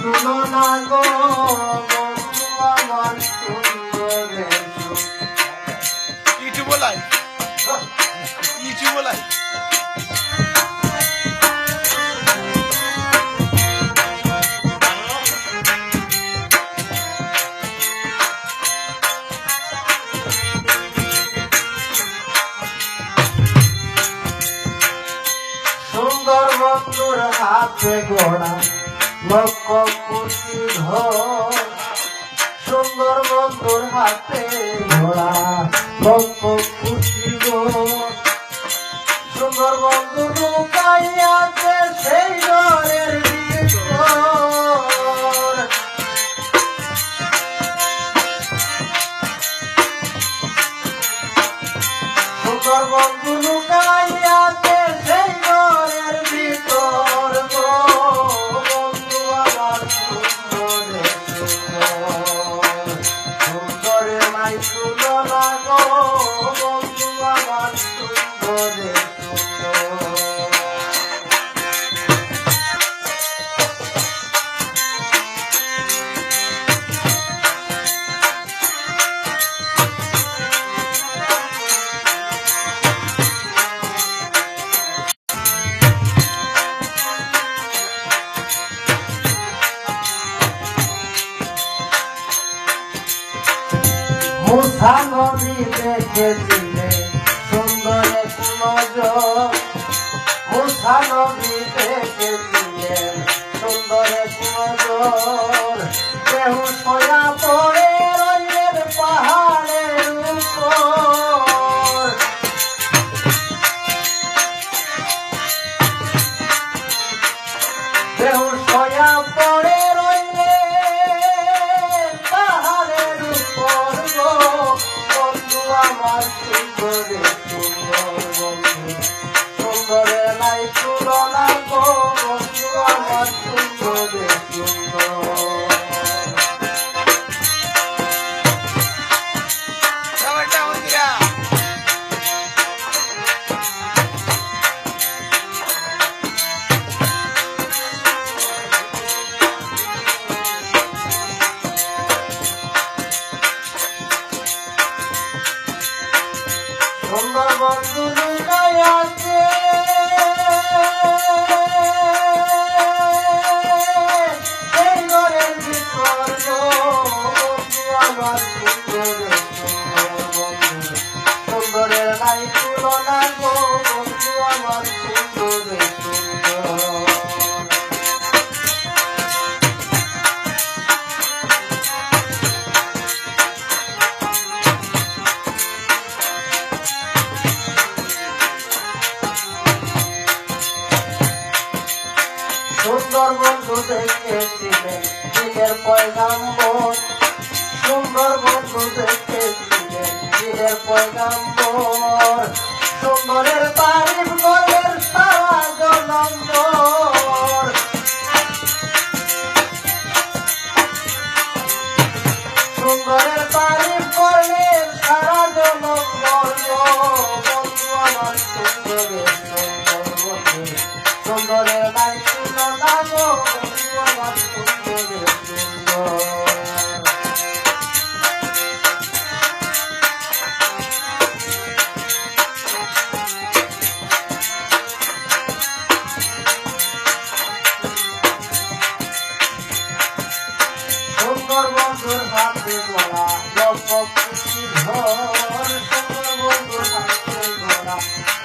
তুলনা গো বন্ধু আমার সুন্দরের রূপ। ইউটিউব লাই ইউটিউব সুন্দর বন্ধুর হাতে গোড়া লক্ষ কোটি ঘর সুন্দর বন্ধুর হাতে ঘোড়া লক্ষ নাই আমার সুন্দরে মুসা নদী দেখেছিলে সুন্দর এক নজর মুসা নদী সুন্দর এক নজর কেহ সয়া সুন্দরে বন্ধু সুন্দরে বন্ধু দেখেছিলেন দিনের পয়গাম্বর সুন্দর বন্ধু দেখেছিলেন দিনের পয়গাম্বর। সুন্দরের তারিফ করলেন সারা জনম্বর বন্ধু আমার সুন্দরের সুন্দরের নাই বন্ধু সুন্দর সুন্দর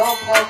বন্ধুর